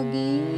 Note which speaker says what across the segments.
Speaker 1: lagi.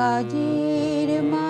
Speaker 1: কাজের মা